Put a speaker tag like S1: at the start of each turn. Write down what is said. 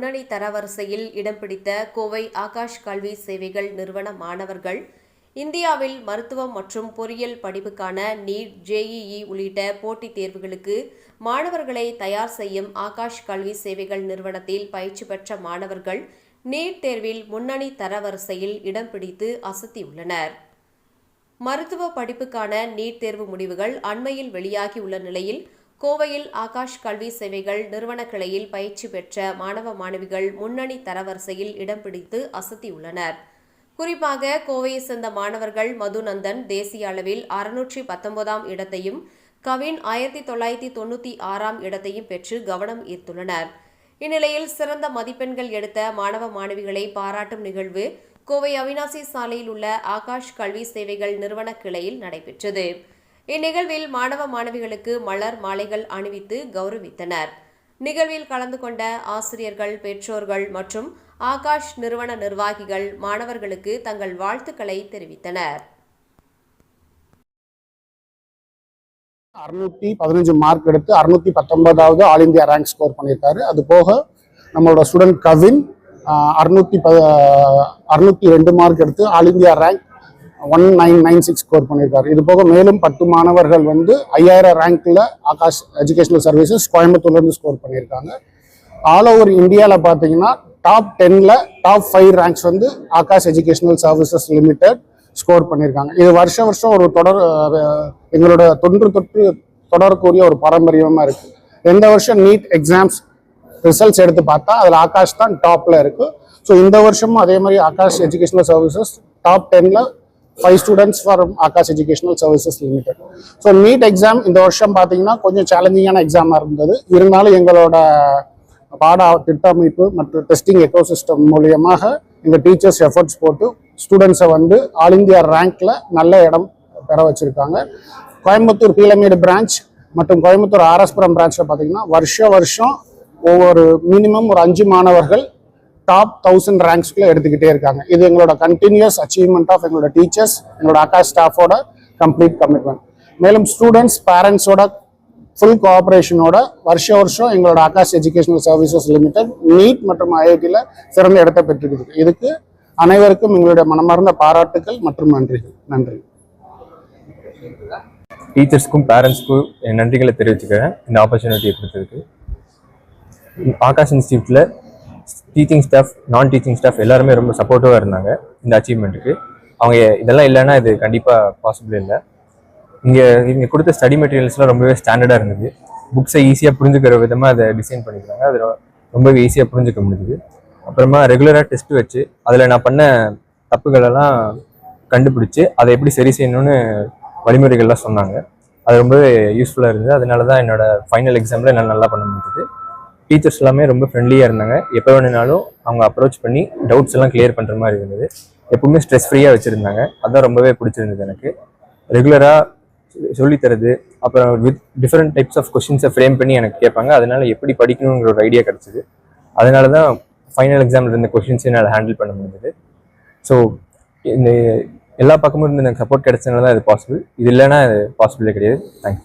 S1: முன்னணி தரவரிசையில் இடம் பிடித்த கோவை ஆகாஷ் கல்வி சேவைகள் நிறுவன மாணவர்கள் இந்தியாவில் மருத்துவம் மற்றும் பொறியியல் படிப்புக்கான நீட் ஜேஇஇ உள்ளிட்ட போட்டித் தேர்வுகளுக்கு மாணவர்களை தயார் செய்யும் ஆகாஷ் கல்வி சேவைகள் நிறுவனத்தில் பயிற்சி பெற்ற மாணவர்கள் நீட் தேர்வில் முன்னணி தரவரிசையில் இடம் பிடித்து அசத்தியுள்ளனர். மருத்துவ படிப்புக்கான நீட் தேர்வு முடிவுகள் அண்மையில் வெளியாகியுள்ள நிலையில் கோவையில் ஆகாஷ் கல்வி சேவைகள் நிறுவன கிளையில் பயிற்சி பெற்ற மாணவ மாணவிகள் முன்னணி தரவரிசையில் இடம் பிடித்து அசத்தியுள்ளனர். குறிப்பாக கோவையை சேர்ந்த மாணவர்கள் மதுநந்தன் தேசிய அளவில் அறுநூற்றி பத்தொன்பதாம் இடத்தையும் கவின் ஆயிரத்தி தொள்ளாயிரத்தி தொண்ணூற்றி ஆறாம் இடத்தையும் பெற்று கவனம் ஈர்த்துள்ளனர். இந்நிலையில் சிறந்த மதிப்பெண்கள் எடுத்த மாணவ மாணவிகளை பாராட்டும் நிகழ்வு கோவை அவினாசி சாலையில் உள்ள ஆகாஷ் கல்வி சேவைகள் நிறுவன கிளையில் நடைபெற்றது. இந்நிகழ்வில் மாணவ மாணவிகளுக்கு மலர் மாலைகள் அணிவித்து கௌரவித்தனர். நிகழ்வில் கலந்து கொண்ட ஆசிரியர்கள் பெற்றோர்கள் மற்றும் ஆகாஷ் நிறுவன நிர்வாகிகள் மாணவர்களுக்கு தங்கள் வாழ்த்துக்களை தெரிவித்தனர்.
S2: அறுநூத்தி பதினஞ்சு மார்க் எடுத்து அறுநூத்தி பத்தொன்பதாவது ஆல் இந்தியா ரேங்க் ஸ்கோர் பண்ணியிருக்காரு. அது போக நம்மளோட ஸ்டூடெண்ட் கவின் அறுநூத்தி ப அறுநூத்தி ரெண்டு மார்க் எடுத்து all India rank one nine nine six score பண்ணியிருக்காரு. இது போக மேலும் பத்து மாணவர்கள் வந்து ஐயாயிரம் ரேங்க்ல ஆகாஷ் எஜுகேஷனல் சர்வீசஸ் கோயம்புத்தூர்லேருந்து ஸ்கோர் பண்ணியிருக்காங்க. ஆல் ஓவர் இந்தியாவில் பார்த்தீங்கன்னா டாப் டென்னில் டாப் ஃபைவ் ரேங்க்ஸ் வந்து Aakash educational services limited score பண்ணியிருக்காங்க. இது வருஷம் வருஷம் ஒரு தொடர் எங்களோட தொன்று தொற்று தொடரக்கூடிய ஒரு பாரம்பரியமாக இருக்கு. எந்த வருஷம் நீட் எக்ஸாம்ஸ் ரிசல்ட்ஸ் எடுத்து பார்த்தா அதில் ஆகாஷ் தான் டாப்ல இருக்கு. ஸோ இந்த வருஷமும் அதே மாதிரி Aakash educational services top டென்ல five students for Aakash educational services limited so NEET exam இந்த வருஷம் பார்த்தீங்கன்னா கொஞ்சம் சேலஞ்சிங்கான எக்ஸாமாக இருந்தது. இருந்தாலும் எங்களோட பாட திட்டமைப்பு மற்றும் டெஸ்டிங் எக்கோசிஸ்டம் மூலியமாக எங்கள் டீச்சர்ஸ் எஃபர்ட்ஸ் போட்டு ஸ்டூடெண்ட்ஸை வந்து ஆல் இந்தியா ரேங்க்ல நல்ல இடம் பெற வச்சிருக்காங்க. கோயம்புத்தூர் பீலமேடு பிரான்ச் மற்றும் கோயம்புத்தூர் ஆர்எஸ்புரம் பிரான்ச்சில் பார்த்தீங்கன்னா வருஷம் வருஷம் ஒவ்வொரு மினிமம் ஒரு அஞ்சு மாணவர்கள் டாப் தௌசண்ட் ரேங்க்ஸ்க்குள்ள எடுத்துக்கிட்டே இருக்காங்க. இது எங்களோட கண்டினியூஸ் அச்சீவ்மெண்ட் ஆஃப் எங்களோட டீச்சர்ஸ் எங்களோட அக்கா ஸ்டாஃபோட கம்ப்ளீட் கமிட்மெண்ட் மேலும் ஸ்டூடெண்ட்ஸ் பேரண்ட்ஸோட ஃபுல் கோஆப்ரேஷனோட வருஷ வருஷம் எங்களோட Aakash educational services limited NEET மற்றும் ஐஐடியில் சிறந்த இடத்தை பெற்றிருக்குது. இதுக்கு அனைவருக்கும் எங்களுடைய மனமார்ந்த பாராட்டுக்கள் மற்றும் நன்றிகள். நன்றி.
S3: டீச்சர்ஸ்க்கும் பேரண்ட்ஸ்க்கும் என் நன்றிகளை தெரிவிச்சுக்கிறேன். இந்த ஆப்பர்ச்சுனிட்டியை கொடுத்ததுக்கு. ஆகாஷ் இன்ஸ்டியூட்டில் டீச்சிங் ஸ்டாஃப் நான் டீச்சிங் ஸ்டாஃப் எல்லாருமே ரொம்ப சப்போர்ட்டிவாக இருந்தாங்க இந்த அச்சீவ்மெண்ட்டுக்கு அவங்க இதெல்லாம் இல்லைன்னா இது கண்டிப்பாக பாசிபிள் இல்லை. இங்கே இங்கே கொடுத்த ஸ்டடி மெட்டீரியல்ஸ்லாம் ரொம்பவே ஸ்டாண்டர்டாக இருந்தது. புக்ஸை ஈஸியாக புரிஞ்சுக்கிற விதமாக அதை டிசைன் பண்ணிக்கிறாங்க. அதில் ரொம்பவே ஈஸியாக புரிஞ்சுக்க முடிஞ்சுது. அப்புறமா ரெகுலராக டெஸ்ட் வச்சு அதில் நான் பண்ண தப்புகளெல்லாம் கண்டுபிடிச்சி அதை எப்படி சரி செய்யணும்னு வழிமுறைகள்லாம் சொன்னாங்க. அது ரொம்பவே யூஸ்ஃபுல்லாக இருந்தது. அதனால தான் என்னோடய ஃபைனல் எக்ஸாமில் என்னால் நல்லா பண்ண முடிஞ்சது. டீச்சர்ஸ் எல்லாமே ரொம்ப ஃப்ரெண்ட்லியாக இருந்தாங்க. எப்போ வேணுனாலும் அவங்க அப்ரோச் பண்ணி டவுட்ஸ் எல்லாம் கிளியர் பண்ணுற மாதிரி இருந்தது. எப்பவுமே ஸ்ட்ரெஸ் ஃப்ரீயாக வச்சுருந்தாங்க. அதான் ரொம்பவே பிடிச்சிருந்தது எனக்கு. ரெகுலராக சொல்லித்தரது அப்புறம் வித் டிஃப்ரெண்ட் டைப்ஸ் ஆஃப் கொஷின்ஸை ஃப்ரேம் பண்ணி எனக்கு கேட்பாங்க. அதனால் எப்படி படிக்கணுங்கிற ஒரு ஐடியா கிடச்சிது. அதனால தான் ஃபைனல் எக்ஸாமில் இருந்த கொஷின்ஸை என்னால் ஹேண்டில் பண்ண முடிஞ்சது. ஸோ இந்த எல்லா பக்கமும் இருந்து எனக்கு சப்போர்ட் கிடைச்சதுனால தான் இது பாசிபிள் இது இல்லைன்னா அது பாசிபிளே கிடையாது. தேங்க்யூ